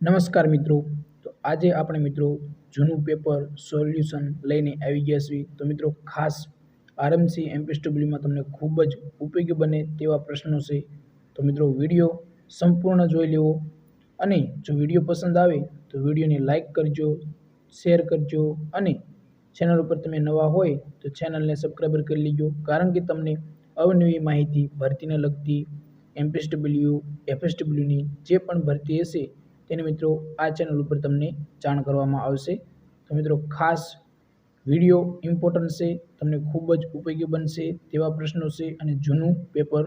નમસ્કાર મિત્રો. તો આજે આપણે મિત્રો જૂનું પેપર સોલ્યુશન લઈને આવી ગયા છીએ. તો મિત્રો ખાસ આરએમસી એમપીએસડબલ્યુમાં તમને ખૂબ જ ઉપયોગી બને તેવા પ્રશ્નો છે. તો મિત્રો વીડિયો સંપૂર્ણ જોઈ લેવો. અને જો વીડિયો પસંદ આવે, તો વિડીયોને લાઇક કરજો, શેર કરજો અને ચેનલ ઉપર તમે નવા હોય, તો ચેનલને સબસ્ક્રાઈબર કરી લેજો. કારણ કે તમને અવનવી માહિતી ભરતીને લગતી એમપીએસડબલ્યુ, એફએસડબલ્યુની જે પણ ભરતી હશે તેને મિત્રો આ ચેનલ ઉપર તમને જાણ કરવામાં આવશે. તો મિત્રો ખાસ વીડિયો ઇમ્પોર્ટન્ટ છે, તમને ખૂબ જ ઉપયોગી બનશે તેવા પ્રશ્નો છે અને જૂનું પેપર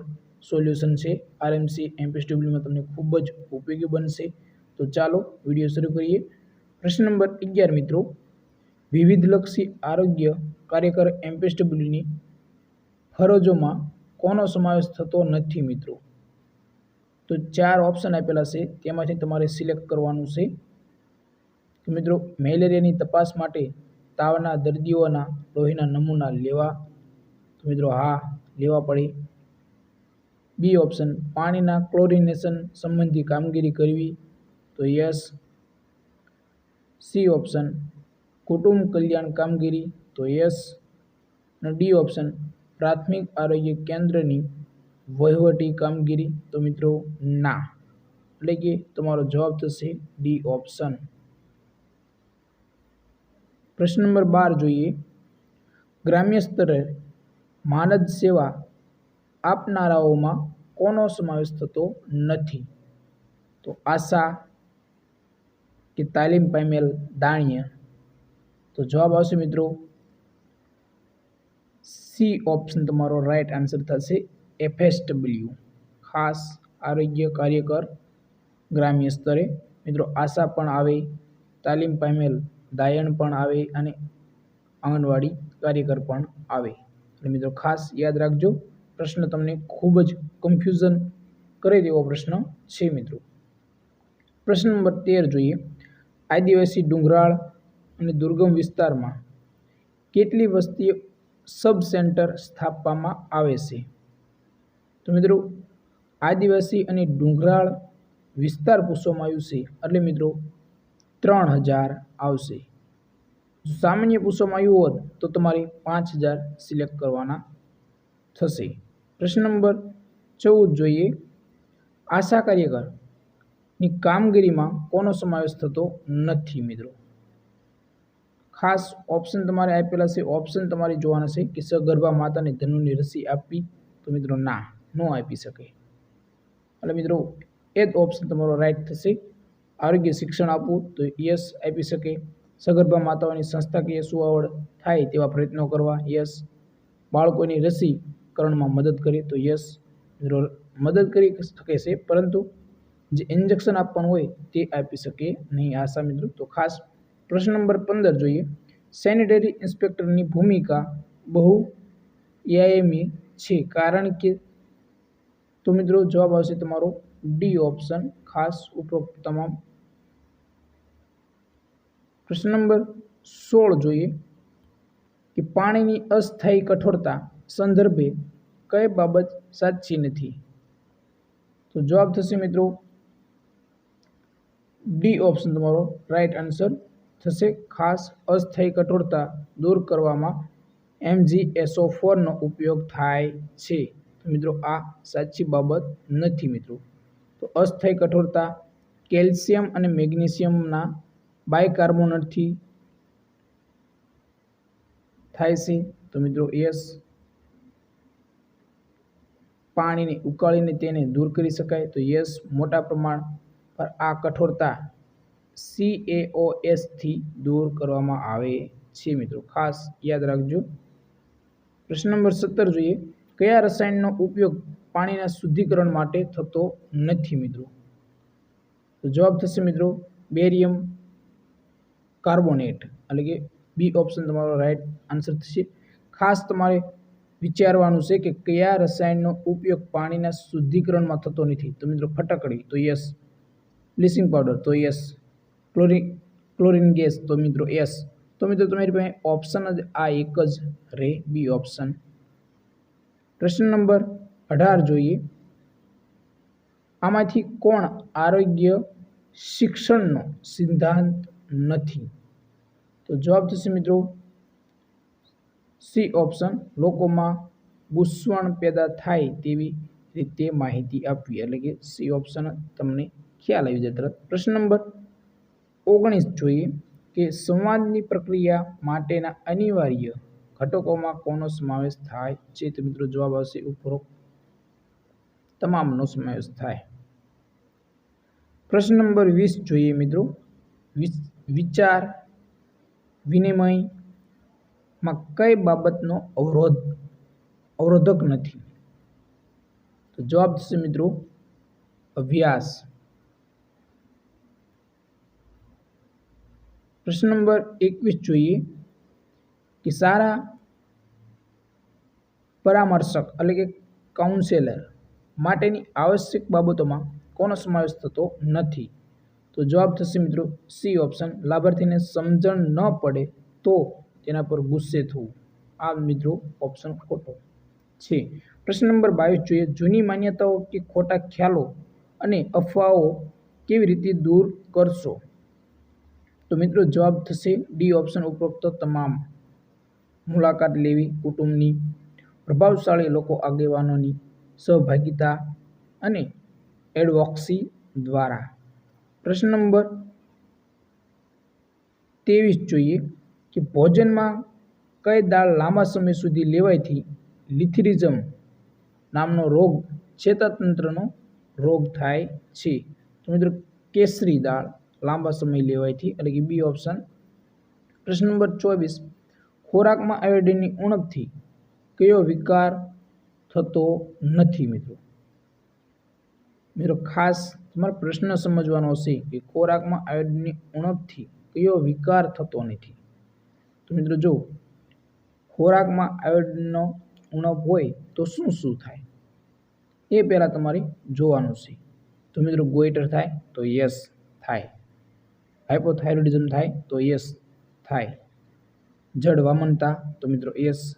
સોલ્યુશન છે આરએમસી એમપીએસડબ્લ્યુમાં તમને ખૂબ જ ઉપયોગી બનશે. તો ચાલો વીડિયો શરૂ કરીએ. પ્રશ્ન નંબર અગિયાર, મિત્રો. વિવિધલક્ષી આરોગ્ય કાર્યકર એમપીએસડબ્લ્યુની ફરજોમાં કોનો સમાવેશ થતો નથી, મિત્રો? તો ચાર ઓપ્શન આપેલા છે તેમાંથી તમારે સિલેક્ટ કરવાનું છે. મિત્રો, મેલેરિયાની તપાસ માટે તાવના દર્દીઓના લોહીના નમૂના લેવા. મિત્રો, હા, લેવા પડે. બી ઓપ્શન પાણીના ક્લોરિનેશન સંબંધી કામગીરી કરવી. તો યસ સી ઓપ્શન કુટુંબ કલ્યાણ કામગીરી. તો યસ અને ડી ઓપ્શન પ્રાથમિક આરોગ્ય કેન્દ્રની વહીવટી કામગીરી તો મિત્રો ના. એટલે કે તમારો જવાબ થશે ડી ઓપ્શન. પ્રશ્ન નંબર બાર જોઈએ. ગ્રામ્ય સ્તરે માનદ સેવા આપનારાઓમાં કોનો સમાવેશ થતો નથી? તો આશા કે તાલીમ પામેલ દાણ્ય. તો જવાબ આવશે મિત્રો સી ઓપ્શન. તમારો રાઈટ આન્સર થશે એફએસડબલ્યુ ખાસ આરોગ્ય કાર્યકર, ગ્રામ્ય સ્તરે. મિત્રો, આશા પણ આવે, તાલીમ પામેલ દાયણ પણ આવે અને આંગણવાડી કાર્યકર પણ આવે. એટલે મિત્રો, ખાસ યાદ રાખજો, પ્રશ્ન તમને ખૂબ જ કન્ફ્યુઝન કરે તેવો પ્રશ્ન છે, મિત્રો. પ્રશ્ન નંબર તેર જોઈએ. આદિવાસી ડુંગરાળ અને દુર્ગમ વિસ્તારમાં કેટલી વસ્તી સબ સેન્ટર સ્થાપવામાં આવે છે? તો મિત્રો, આદિવાસી અને ડુંગરાળ વિસ્તાર પૂછવામાં આવ્યું છે. એટલે મિત્રો, ત્રણ હજાર આવશે. જો સામાન્ય પૂછવામાં આવ્યું હોત, તો તમારે પાંચ હજાર સિલેક્ટ કરવાના થશે. પ્રશ્ન નંબર ચૌદ જોઈએ. આશા કાર્યકરની કામગીરીમાં કોનો સમાવેશ થતો નથી મિત્રો? ખાસ ઓપ્શન તમારે આપેલા છે. ઓપ્શન તમારે જોવાના છે કે સગર્ભા માતાને ધનુની રસી આપવી. તો મિત્રો ના. ન આપી શકે. એટલે મિત્રો, એ જ ઓપ્શન તમારો રાઈટ થશે. આરોગ્ય શિક્ષણ આપવું તો યસ આપી શકે. સગર્ભા માતાઓની સંસ્થાકીય સુવાવડ થાય તેવા પ્રયત્નો કરવા યસ બાળકોની રસીકરણમાં મદદ કરે તો યસ મિત્રો, મદદ કરી શકે છે, પરંતુ જે ઇન્જેક્શન આપવાનું હોય તે આપી શકે નહીં. આશા મિત્રો, તો ખાસ પ્રશ્ન નંબર પંદર જોઈએ. સેનિટરી ઇન્સ્પેક્ટરની ભૂમિકા બહુ વ્યાયામી છે. કારણ કે તો મિત્રો જવાબ આવશે તમારો ડી ઓપ્શન ખાસ ઉપરોક્ત તમામ પ્રશ્ન નંબર સોળ જોઈએ કે પાણીની અસ્થાયી કઠોરતા સંદર્ભે કઈ બાબત સાચી નથી. તો જવાબ થશે મિત્રો ડી ઓપ્શન તમારો રાઈટ આન્સર થશે. ખાસ અસ્થાયી કઠોરતા દૂર કરવામાં એમજીએસઓ ફોરનો ઉપયોગ થાય છે. તો મિત્રો, આ સાચી બાબત નથી મિત્રો. તો અસ્થાયી કઠોરતા, કેલ્શિયમ અને મેગ્નેશિયમના બાયકાર્બોનેટથી થાય છે. તો મિત્રો, યસ, પાણીને ઉકાળીને તેને દૂર કરી શકાય. તો યસ, મોટા પ્રમાણ પર આ કઠોરતા સીએઓએસથી દૂર કરવામાં આવે છે મિત્રો. ખાસ યાદ રાખજો. પ્રશ્ન નંબર સત્તર જોઈએ. કયા રસાયણનો ઉપયોગ પાણીના શુદ્ધિકરણ માટે થતો નથી મિત્રો? તો જવાબ થશે મિત્રો, બેરિયમ કાર્બોનેટ. એટલે કે બી ઓપ્શન તમારો રાઈટ આન્સર થશે. ખાસ તમારે વિચારવાનું છે કે કયા રસાયણનો ઉપયોગ પાણીના શુદ્ધિકરણમાં થતો નથી? તો મિત્રો ફટકડી, તો યસ. બ્લીચિંગ પાવડર, તો યસ. ક્લોરિન ક્લોરિન ગેસ, તો મિત્રો યસ. તો મિત્રો તમારી પાસે ઓપ્શન જ આ એક જ રહે બી ઓપ્શન. પ્રશ્ન નંબર અઢાર જોઈએ. આમાંથી કોણ આરોગ્ય શિક્ષણનો સિદ્ધાંત નથી? તો જવાબ થશે મિત્રો સી ઓપ્શન, લોકોમાં ગુસવણ પેદા થાય તેવી રીતે માહિતી આપવી. એટલે કે સી ઓપ્શન તમને ખ્યાલ આવી જાય તરત. પ્રશ્ન નંબર ઓગણીસ જોઈએ કે સંવાદની પ્રક્રિયા માટેના અનિવાર્ય ઘટકોમાં કોનો સમાવેશ થાય છે તો મિત્રો જવાબ આવશે ઉપરોક્ત તમામનો સમાવેશ થાય. પ્રશ્ન નંબર વીસ જોઈએ મિત્રો. વિચાર, વિનિમયમાં કઈ બાબતનો અવરોધ, અવરોધક નથી? તો જવાબ થશે મિત્રો અભ્યાસ. પ્રશ્ન નંબર એકવીસ જોઈએ. કે સારા પરામર્શક એટલે કે કાઉન્સેલર માટેની આવશ્યક બાબતોમાં કોનો સમાવેશ થતો નથી. તો જવાબ થશે મિત્રો સી ઓપ્શન લાભાર્થીને સમજણ ન પડે તો તેના પર ગુસ્સે થવું. આ મિત્રો ઓપ્શન ખોટો છે. પ્રશ્ન નંબર બાવીસ જોઈએ. જૂની માન્યતાઓ કે ખોટા ખ્યાલો અને અફવાઓ કેવી રીતે દૂર કરશો? તો મિત્રો જવાબ થશે ડી ઓપ્શન ઉપરોક્ત તમામ. મુલાકાત લેવી કુટુંબની પ્રભાવશાળી લોકો આગેવાનોની સહભાગિતા અને એડવોક્સી દ્વારા. પ્રશ્ન નંબર ત્રેવીસ જોઈએ કે ભોજનમાં કઈ દાળ લાંબા સમય સુધી લેવાયથી લિથિરિઝમ નામનો રોગ ચેતાતંત્રનો રોગ થાય છે. તો મિત્રો કેસરી દાળ લાંબા સમય લેવાયથી એટલે કે બી ઓપ્શન. પ્રશ્ન નંબર ચોવીસ ખોરાકમાં આયોડિનની ઉણપથી કયો વિકાર થતો નથી મિત્રો? મિત્રો, ખાસ તમારે પ્રશ્ન સમજવાનો હશે કે ખોરાકમાં આયોડિનની ઉણપથી કયો વિકાર થતો નથી? તો મિત્રો, જો ખોરાકમાં આયોડિનનો ઉણપ હોય તો શું શું થાય? એ પહેલાં તમારે જોવાનું છે. તો મિત્રો ગોઈટર થાય તો યસ થાય. હાઇપોથાઇરોડિઝમ થાય તો યસ થાય. જડ વામનતા, તો મિત્રો યસ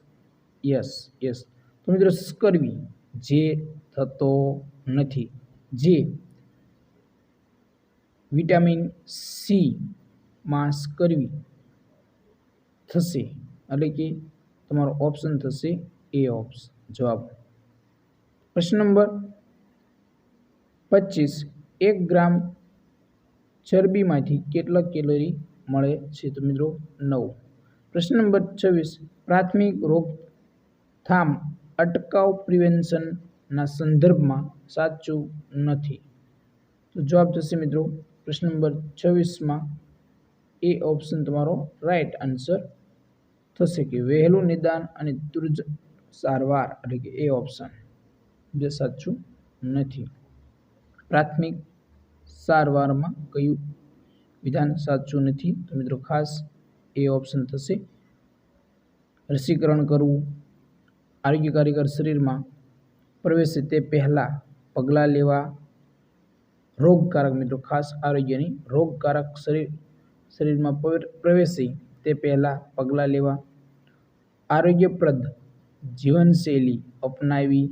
યસ યસ તો મિત્રો સ્કરવી, જે થતો નથી. જે વિટામિન સી માં સ્કર્વી થશે, એટલે કે તમારો ઓપ્શન થશે એ ઓપ્સ. જવાબ. પ્રશ્ન નંબર પચીસ. એક ગ્રામ ચરબીમાંથી કેટલા કેલરી મળે છે? તો મિત્રો નવ. પ્રશ્ન નંબર છવ્વીસ. પ્રાથમિક રોગથામ અટકાવ પ્રિવેન્શનના સંદર્ભમાં સાચું નથી. તો જવાબ થશે મિત્રો, પ્રશ્ન નંબર છવ્વીસમાં એ ઓપ્શન તમારો રાઈટ આન્સર થશે કે વહેલું નિદાન અને તુરજ સારવાર એટલે કે એ ઓપ્શન જે સાચું નથી. પ્રાથમિક સારવારમાં કયું વિધાન સાચું નથી? તો મિત્રો ખાસ એ ઓપ્શન થશે. રસીકરણ કરવું આરોગ્યકારીગર શરીરમાં પ્રવેશે તે પહેલાં પગલાં લેવા રોગકારક મિત્રો, ખાસ આરોગ્યની રોગકારક શરીર, શરીરમાં પ્રવેશે તે પહેલાં પગલાં લેવા. આરોગ્યપ્રદ જીવનશૈલી અપનાવી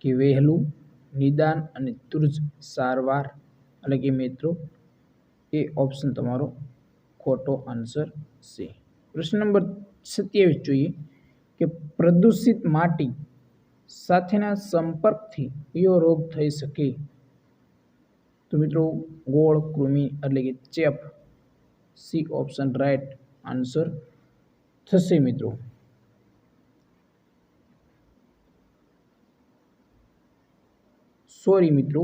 કે વહેલું નિદાન અને તુર્જ સારવાર. એટલે કે મિત્રો, એ ઓપ્શન તમારો ખોટો આન્સર છે પ્રશ્ન નંબર સત્યાવીસ જોઈએ કે પ્રદૂષિત માટી સાથેના સંપર્કથી કયો રોગ થઈ શકે તો મિત્રો ગોળ કૃમિ એટલે કે ચેપ સી ઓપ્શન રાઈટ આન્સર થશે મિત્રો સોરી મિત્રો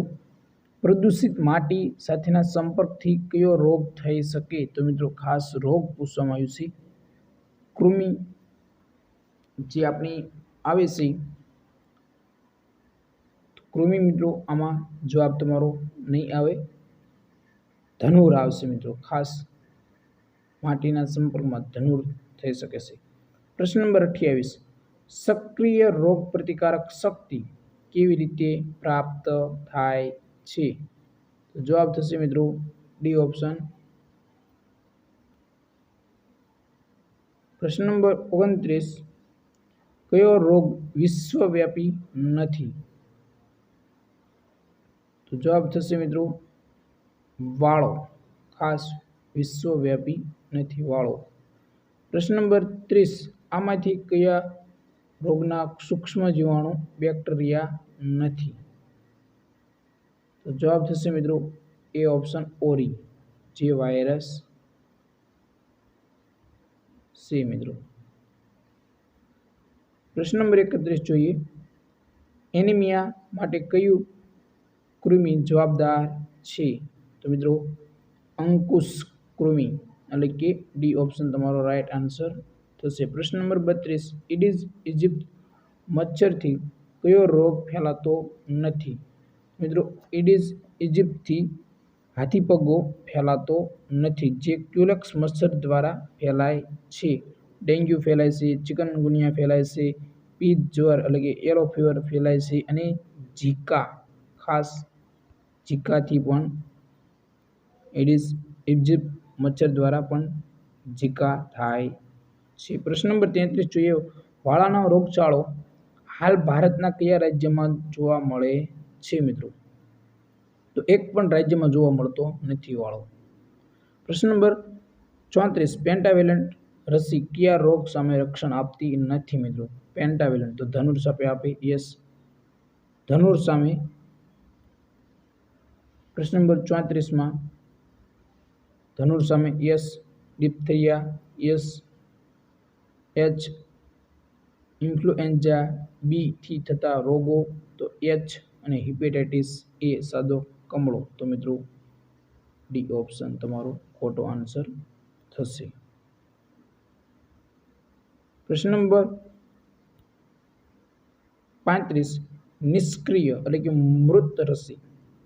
પ્રદૂષિત માટી સાથેના સંપર્કથી કયો રોગ થઈ શકે તો મિત્રો ખાસ રોગ પૂછવામાં આવ્યું છે. કૃમિ જે આપણી આવે છે. કૃમિ મિત્રો આમાં જવાબ તમારો નહીં આવે. ધનુર આવશે મિત્રો ખાસ માટીના સંપર્કમાં ધનુર થઈ શકે છે. પ્રશ્ન નંબર અઠ્યાવીસ, સક્રિય રોગ પ્રતિકારક શક્તિ કેવી રીતે પ્રાપ્ત થાય? છે તો જવાબ થશે મિત્રો ડી ઓપ્શન. પ્રશ્ન નંબર ઓગણત્રીસ. કયો રોગ વિશ્વવ્યાપી નથી? તો જવાબ થશે મિત્રો વાળો. ખાસ વિશ્વવ્યાપી નથી, વાળો. પ્રશ્ન નંબર ત્રીસ. આમાંથી કયા રોગના સૂક્ષ્મ જીવાણુ બેક્ટેરિયા નથી? તો જવાબ થશે મિત્રો એ ઓપ્શન ઓરી જે વાયરસ સી મિત્રો. પ્રશ્ન નંબર એકત્રીસ જોઈએ. એનિમિયા માટે કયું કૃમિ જવાબદાર છે? તો મિત્રો અંકુશ કૃમિ. એટલે કે ડી ઓપ્શન તમારો રાઈટ આન્સર થશે. પ્રશ્ન નંબર બત્રીસ. ઇડીઝ ઇજિપ્ત મચ્છરથી કયો રોગ ફેલાતો નથી? મિત્રો ઇડીઝ ઇજિપ્તથી હાથીપગો ફેલાતો નથી, જે ક્યુલક્સ મચ્છર દ્વારા ફેલાય છે. ડેન્ગ્યુ ફેલાય છે ચિકનગુનિયા ફેલાય છે, પીત જ્વર એટલે કે એરો ફીવર ફેલાય છે અને ઝીકા, ખાસ ઝીકાથી પણ એડિસ ઇજિપ્ત મચ્છર દ્વારા પણ ઝીકા થાય છે. પ્રશ્ન નંબર તેત્રીસ જોઈએ, વાળાનો રોગચાળો હાલ ભારતના કયા રાજ્યમાં જોવા મળે? છે મિત્રો. તો એક પણ રાજ્યમાં જોવા મળતો નથી વાળો. પ્રશ્ન નંબર ચોત્રીસ. પેન્ટાવેલન્ટ રસી કયા રોગ સામે રક્ષણ આપતી નથી મિત્રો? પેન્ટાવેલન્ટ. તો ધનુર સામે આપે. યસ. ધનુર સામે. પ્રશ્ન નંબર ચોત્રીસમાં. ધનુર સામે. Yes. Diphtheria. Yes. H. Influenza. બીથી થતા રોગો. તો એચ. અને હિપેટાઇટિસ એ સાદો કમળો. તો મિત્રો, ડી ઓપ્શન તમારો ખોટો આન્સર થશે. પ્રશ્ન નંબર પાંત્રીસ. નિષ્ક્રિય એટલે કે મૃત રસી,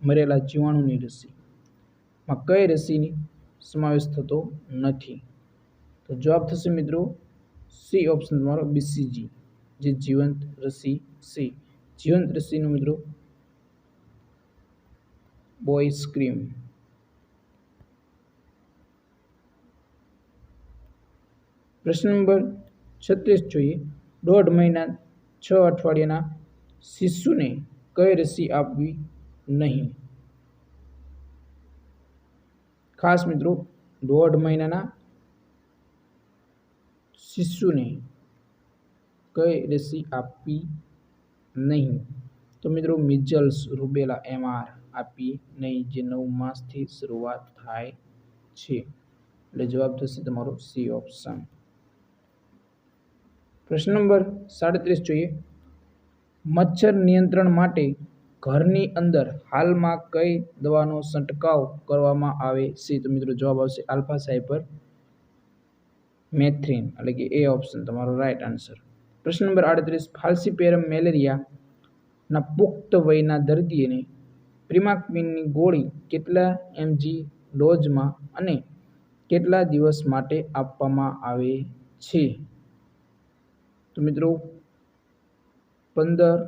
મરેલા જીવાણુની રસીમાં કઈ રસીની સમાવેશ થતો નથી? તો જવાબ થશે મિત્રો, સી ઓપ્શન તમારો બીસીજી, જે જીવંત રસી સી જીવંત રસીનો મિત્રો બોય સ્ક્રીમ. પ્રશ્ન નંબર છત્રીસ જોઈએ. દોઢ મહિના છ અઠવાડિયાના શિશુને કઈ રસી આપવી નહીં? ખાસ મિત્રો, દોઢ મહિનાના શિશુને કઈ રસી આપવી નહીં? તો મિત્રો મિઝલ્સ રૂબેલા એમઆર આપી નહીં, જે નવ માસથી શરૂઆત થાય છે. એટલે જવાબ થશે તમારો સી ઓપ્શન. પ્રશ્ન નંબર સાડત્રીસ જોઈએ. મચ્છર નિયંત્રણ માટે ઘરની અંદર હાલમાં કઈ દવાનો છંટકાવ કરવામાં આવે છે? તો મિત્રો જવાબ આવશે આલ્ફા સાયપર મેથ્રીન, એટલે કે એ ઓપ્શન, તમારો રાઈટ આન્સર. પ્રશ્ન નંબર આડત્રીસ, ફાલ્સીપેરમ મેલેરિયાના પુખ્ત વયના દર્દીને પ્રિમાક્વિનની ગોળી કેટલા એમજી ડોઝમાં અને કેટલા દિવસ માટે આપવામાં આવે છે? તો મિત્રો, પંદર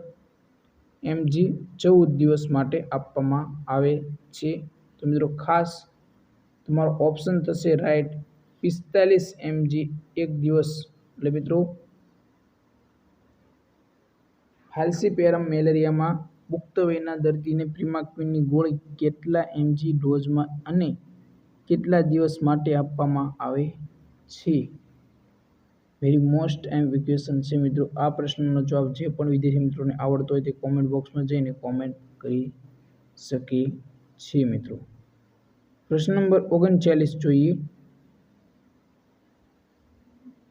એમજી ચૌદ દિવસ માટે આપવામાં આવે છે. તો મિત્રો, ખાસ તમારો ઓપ્શન થશે રાઈટ પિસ્તાલીસ એમજી એક દિવસ. એટલે મિત્રો, હાલ્સીપેરમ મેલેરિયામાં પુખ્ત વયના દર્દીને પ્રિમાક્વિનની ગોળી કેટલા એમજી ડોઝમાં અને કેટલા દિવસ માટે આપવામાં આવે છે? વેરી મોસ્ટ એમ ક્વેશ્ચન છે મિત્રો. આ પ્રશ્નનો જવાબ જે પણ વિદ્યાર્થી મિત્રોને આવડતો હોય તે કોમેન્ટ બોક્સમાં જઈને કોમેન્ટ કરી શકે છે મિત્રો. પ્રશ્ન નંબર ઓગણચાલીસ જોઈએ.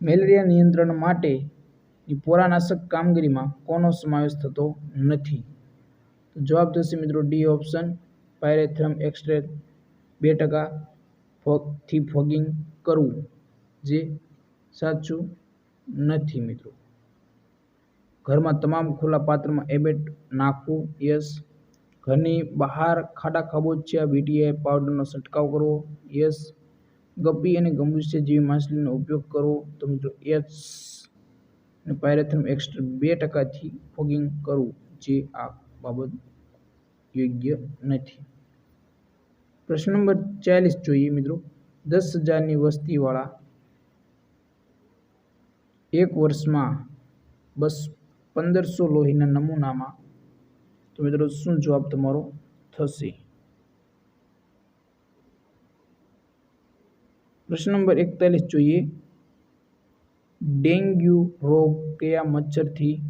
મેલેરિયા નિયંત્રણ માટેની પોરાનાશક કામગીરીમાં કોનો સમાવેશ થતો નથી? તો જવાબ થશે મિત્રો ડી ઓપ્શન. પાયરેથ્રમ એક્સ્ટ્રે બે ટકા થી ફોગિંગ કરવું. જે સાચું નથી મિત્રો. ઘરમાં તમામ ખુલ્લા પાત્રમાં એબેટ નાખવું. યસ. ઘરની બહાર ખાડા ખાબોચિયા વીટીઆઈ પાવડરનો છંટકાવ કરવો. યસ. ગપ્પી અને ગંબુસિયા જેવી માછલીનો ઉપયોગ કરવો. તો મિત્રો એચ અને પાયરેથ્રમ એક્સ્ટ્રા બે ટકાથી ફોગિંગ કરવું. જે આ બાબત યોગ્ય નથી. પ્રશ્ન નંબર ચાલીસ જોઈએ મિત્રો. દસ હજારની વસ્તીવાળા એક વર્ષમાં બસ પંદરસો લોહીના નમૂનામાં. તો મિત્રો, શું જવાબ તમારો થશે? પ્રશ્ન નંબર એકતાલીસ જોઈએ. ડેન્ગ્યુ રોગ કયા મચ્છરથી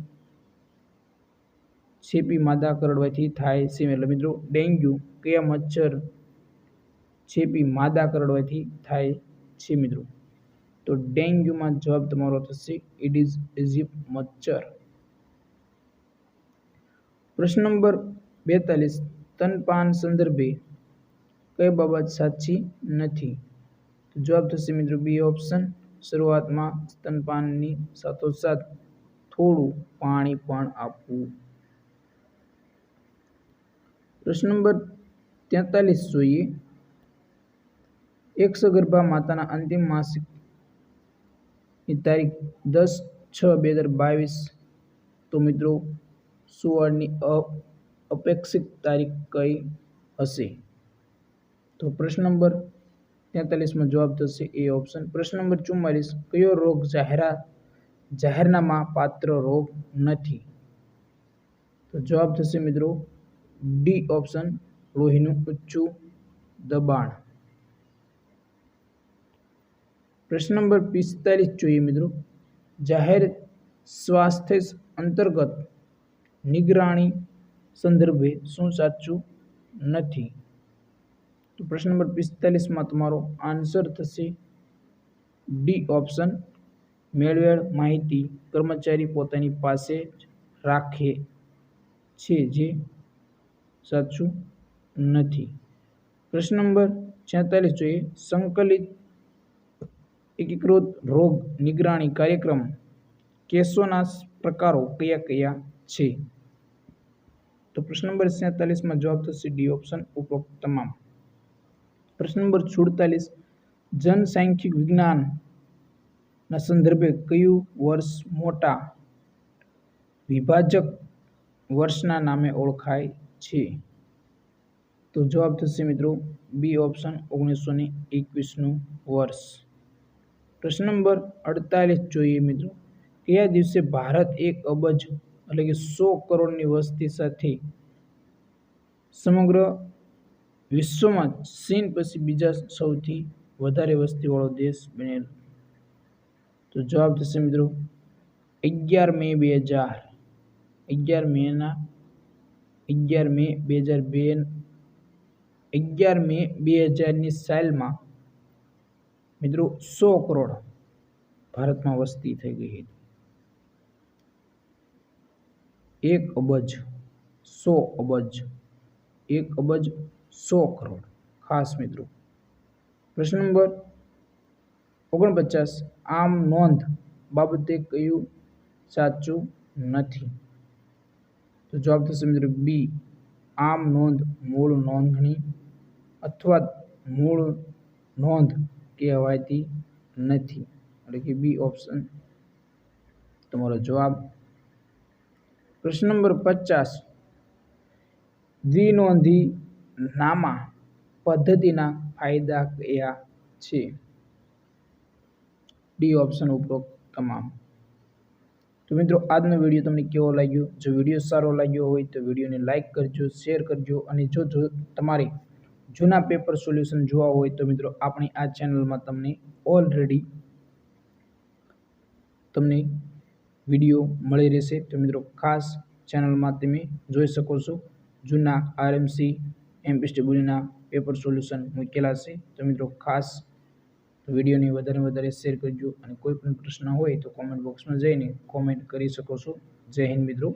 ચેપી માદા કરડવાથી થાય છે. એટલે મિત્રો, ડેન્ગ્યુ, કયા મચ્છર ચેપી માદા કરડવાથી થાય છે મિત્રો? તો ડેન્ગ્યુમાં જવાબ તમારો થશે ઇડીઝ ઇઝિપ મચ્છર. પ્રશ્ન નંબર બેતાલીસ સ્તનપાન સંદર્ભે કઈ બાબત સાચી નથી? જવાબ થશે મિત્રો બી ઓપ્શન શરૂઆતમાં સ્તનપાનની સાથોસાથ થોડું પાણી પણ આપવું. પ્રશ્ન નંબર તેતાલીસ જોઈએ. એક સગર્ભા માતાના અંતિમ માસિકની તારીખ દસ છ બે હજાર બાવીસ. તો મિત્રો સુવાળની અપેક્ષિત તારીખ કઈ હશે? તો પ્રશ્ન નંબર તેતાલીસમાં જવાબ થશે એ ઓપ્શન. પ્રશ્ન નંબર ચુમ્માલીસ, કયો રોગ જાહેરા જાહેરનામા પાત્ર રોગ નથી? તો જવાબ થશે મિત્રો ડી ઓપ્શન લોહીનું ઊંચું દબાણ. પ્રશ્ન નંબર પિસ્તાલીસ જોઈએ મિત્રો. જાહેર સ્વાસ્થ્ય અંતર્ગત નિગરાણી સંદર્ભે શું સાચું નથી? તો પ્રશ્ન નંબર પિસ્તાલીસમાં તમારો આન્સર થશે ડી ઓપ્શન મેળવેલ માહિતી કર્મચારી પોતાની પાસે જ રાખે છે, જે સાચું નથી. પ્રશ્ન નંબર છેતાલીસ જોઈએ. સંકલિત એકીકૃત રોગ નિગરાણી કાર્યક્રમ કેસોના પ્રકારો કયા કયા છે? તો પ્રશ્ન નંબર સેતાલીસમાં જવાબ થશે ડી ઓપ્શન ઉપરોક્ત તમામ. પ્રશ્ન નંબર સુડતાલીસ, જનસાંખ્યિક વિજ્ઞાનના સંદર્ભે કયું વર્ષ મોટા વિભાજક વર્ષના નામે ઓળખાય છે. તો જવાબ થશે મિત્રો બી ઓપ્શન ઓગણીસો ને એકવીસનું વર્ષ. પ્રશ્ન નંબર અડતાલીસ જોઈએ મિત્રો. કયા દિવસે ભારત એક અબજ એટલે કે સો કરોડની વસ્તી સાથે સમગ્ર વિશ્વમાં ચીન પછી બીજા સૌથી વધારે વસ્તીવાળો દેશ બનેલો. તો જવાબ થશે મિત્રો અગિયાર મે બે હજાર. અગિયાર મેના અગિયાર મે બે હજાર બે અગિયાર મે બે હજારની સાલમાં મિત્રો સો કરોડ ભારતમાં વસ્તી થઈ ગઈ હતી. એક અબજ સો અબજ, એક અબજ સો કરોડ. ખાસ મિત્રો, પ્રશ્ન નંબર ઓગણપચાસ. આમ નોંધ બાબતે કયું સાચું નથી? તો જવાબ થશે મિત્રો બી આમ નોંધ, મૂળ નોંધણી અથવા મૂળ નોંધ કહેવાતી નથી. એટલે કે બી ઓપ્શન તમારો જવાબ પ્રશ્ન નંબર પચાસ. દ્વિનોંધી નામા પદ્ધતિના ફાયદા કયા છે? ડી ઓપ્શન ઉપરોક્ત તમામ. તો મિત્રો, આજનો વીડિયો તમને કેવો લાગ્યો? જો વીડિયો સારો લાગ્યો હોય તો વિડીયોને લાઇક કરજો, શેર કરજો અને જો જો તમારે જૂના પેપર સોલ્યુશન જોવા હોય તો મિત્રો, આપણી આ ચેનલમાં તમને ઓલરેડી તમને વીડિયો મળી રહેશે. તો મિત્રો, ખાસ ચેનલમાં તમે જોઈ શકો છો, જૂના આરએમસી એમપીએસડબ્લ્યુના પેપર સોલ્યુશન મૂકેલા છે. તો મિત્રો, ખાસ વિડીયોને વધારે વધારે શેર કરજો. અને કોઈ પણ પ્રશ્ન હોય તો કોમેન્ટ બોક્સમાં જઈને કોમેન્ટ કરી શકો છો. જય હિન્દ મિત્રો.